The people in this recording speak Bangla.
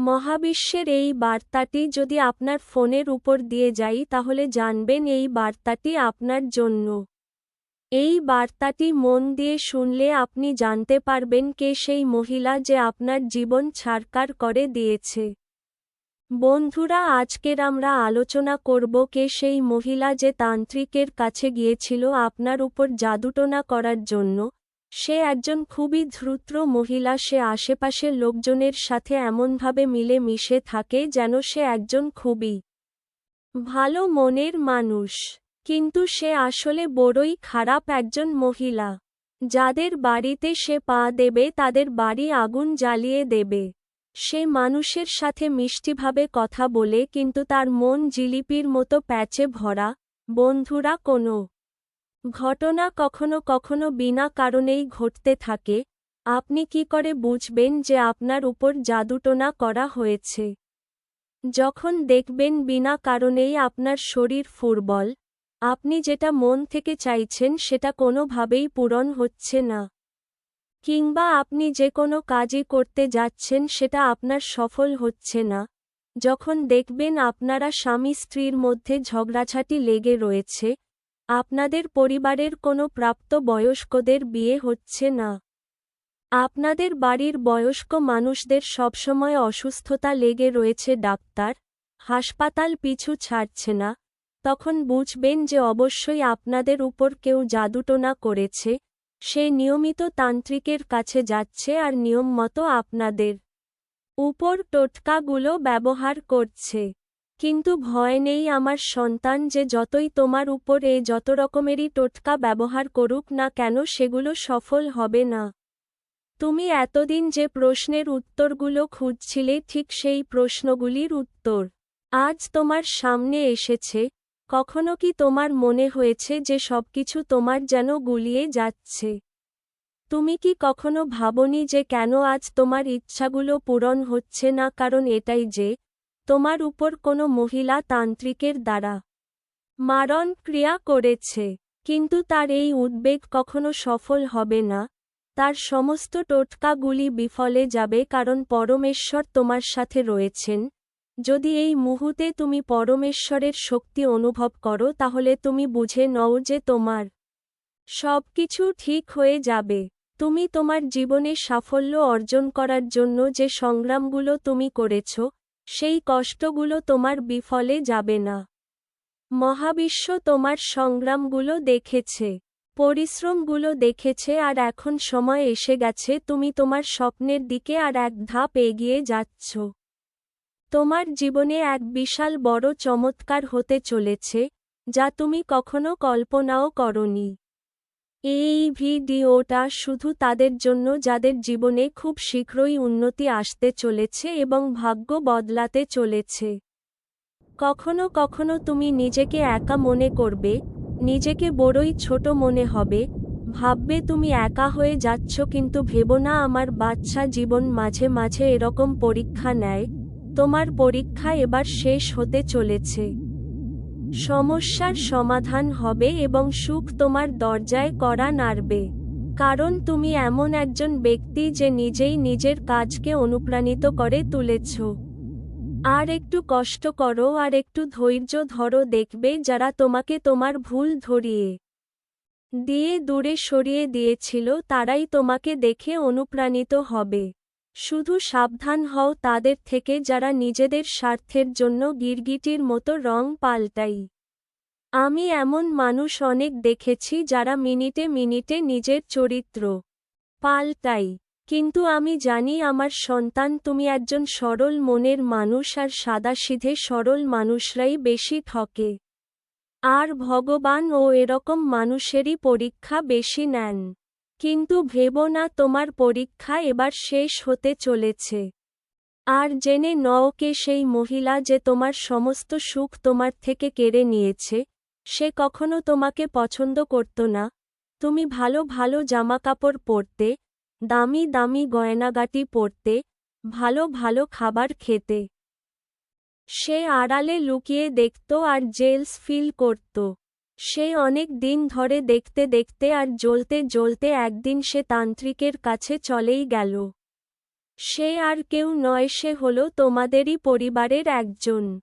মহাবিশ্বের এই বার্তাটি যদি আপনার ফোনের উপর দিয়ে যাই তাহলে জানবেন এই বার্তাটি আপনার জন্য। এই বার্তাটি মন দিয়ে শুনলে আপনি জানতে পারবেন কে সেই মহিলা যে আপনার জীবন ছাড়কার করে দিয়েছে। বন্ধুরা, আজকের আমরা আলোচনা করব কে সেই মহিলা যে তান্ত্রিকের কাছে গিয়েছিল আপনার উপর জাদুটনা করার জন্য। সে একজন খুবই ধ্রুত্র মহিলা, সে আশেপাশের লোকজনের সাথে এমনভাবে মিলে মিশে থাকে যেন সে একজন খুবই ভালো মনের মানুষ। কিন্তু সে আসলে বড়ই খারাপ একজন মহিলা। যাদের বাড়িতে সে পা দেবে, তাদের বাড়ি আগুন জ্বালিয়ে দেবে। সে মানুষের সাথে মিষ্টিভাবে কথা বলে, কিন্তু তার মন জিলিপির মতো প্যাচে ভরা। বন্ধুরা, কোনো ঘটনা কখনো কখনো বিনা কারণেই ঘটতে থাকে। আপনি কি করে বুঝবেন যে আপনার উপর জাদুটোনা করা হয়েছে? যখন দেখবেন বিনা কারণেই আপনার শরীর ফুরবল, আপনি যেটা মন থেকে চাইছেন সেটা কোনোভাবেই পূরণ হচ্ছে না। কিংবা আপনি যে কোনো কাজই করতে যাচ্ছেন সেটা আপনার সফল হচ্ছে না। যখন দেখবেন আপনারা স্বামী স্ত্রীর মধ্যে ঝগড়াঝাটি লেগে রয়েছে আপনাদের পরিবারের কোনো প্রাপ্ত বয়স্কদের বিয়ে হচ্ছে না। আপনাদের বাড়ির বয়স্ক মানুষদের সবসময় অসুস্থতা লেগে রয়েছে ডাক্তার, হাসপাতাল পিছু ছাড়ছে না, তখন বুঝবেন যে অবশ্যই আপনাদের উপর কেউ জাদুটোনা করেছে, সে নিয়মিত তান্ত্রিকের কাছে যাচ্ছে আর নিয়ম মতো আপনাদের উপর টোটকাগুলো ব্যবহার করছে। কিন্তু ভয় নেই আমার সন্তান যে যতই তোমার উপর এ যত রকমেরই টোটকা ব্যবহার করুক না কেন সেগুলো সফল হবে না। তুমি এতদিন যে প্রশ্নের উত্তরগুলো খুঁজছিলে ঠিক সেই প্রশ্নগুলির উত্তর আজ তোমার সামনে এসেছে। কখনো কি তোমার মনে হয়েছে যে সবকিছু তোমার যেন গুলিয়ে যাচ্ছে? তুমি কি কখনো ভাবনি যে কেন আজ তোমার ইচ্ছাগুলো পূরণ হচ্ছে না কারণ এটাই যে তোমার উপর কোনো মহিলা তান্ত্রিকের দ্বারা মারণ ক্রিয়া করেছে, কিন্তু তার এই উদ্বেগ কখনো সফল হবে না। তার সমস্ত টোটকাগুলি বিফলে যাবে কারণ পরমেশ্বর তোমার সাথে রয়েছেন। যদি এই মুহূর্তে তুমি পরমেশ্বরের শক্তি অনুভব করো, তাহলে তুমি বুঝে নও যে তোমার সব কিছু ঠিক হয়ে যাবে। তুমি তোমার জীবনে সাফল্য অর্জন করার জন্য যে সংগ্রামগুলো তুমি করেছ সেই কষ্টগুলো তোমার বিফলে যাবে না। মহাবিশ্ব তোমার সংগ্রামগুলো দেখেছে, পরিশ্রমগুলো দেখেছে আর এখন সময় এসে গেছে, তুমি তোমার স্বপ্নের দিকে আর এক ধাপ এগিয়ে যাচ্ছ। তোমার জীবনে এক বিশাল বড় চমৎকার হতে চলেছে, যা তুমি কখনো কল্পনাও করনি। এই ভিডিওটা শুধু তাদের জন্য, যাদের জীবনে খুব শীঘ্রই উন্নতি আসতে চলেছে এবং ভাগ্য বদলাতে চলেছে। কখনো কখনো তুমি নিজেকে একা মনে করবে, নিজেকে বড়ই ছোট মনে হবে, ভাববে তুমি একা হয়ে যাচ্ছ কিন্তু ভেবো না আমার বাচ্চা জীবন মাঝে মাঝে এরকম পরীক্ষা নেয়, তোমার পরীক্ষা এবার শেষ হতে চলেছে। সমস্যার সমাধান হবে এবং সুখ তোমার দরজায় করা নাড়বে। কারণ তুমি এমন একজন ব্যক্তি যে নিজেই নিজের কাজকে অনুপ্রাণিত করে তুলেছ। আর একটু কষ্ট করো, আর একটু ধৈর্য ধরো, দেখবে যারা তোমাকে তোমার ভুল ধরিয়ে দিয়ে দূরে সরিয়ে দিয়েছিল, তারাই তোমাকে দেখে অনুপ্রাণিত হবে। শুধু সাবধান হও তাদের থেকে যারা নিজেদের স্বার্থের জন্য গিরগিটির মতো রং পাল্টাই। আমি এমন মানুষ অনেক দেখেছি যারা মিনিটে মিনিটে নিজের চরিত্র পাল্টাই। কিন্তু আমি জানি আমার সন্তান তুমি একজন সরল মনের মানুষ আর সাদাসিধে সরল মানুষরাই বেশি ঠকে। আর ভগবান ও এরকম মানুষেরই পরীক্ষা বেশি নেন। কিন্তু ভেবো না তোমার পরীক্ষা এবার শেষ হতে চলেছে। আর জেনে নওকে সেই মহিলা যে তোমার সমস্ত সুখ তোমার থেকে কেড়ে নিয়েছে, সে কখনো তোমাকে পছন্দ করত না। তুমি ভালো ভালো জামাকাপড় পরতে, দামি দামি গয়নাগাটি পরতে, ভালো ভালো খাবার খেতে। সে আড়ালে লুকিয়ে দেখত আর জেলস ফিল করত। সে অনেক দিন ধরে দেখতে দেখতে আর জ্বলতে জ্বলতে একদিন সে তান্ত্রিকের কাছে চলেই গেল। সে আর কেউ নয়, সে হল তোমাদেরই পরিবারের একজন।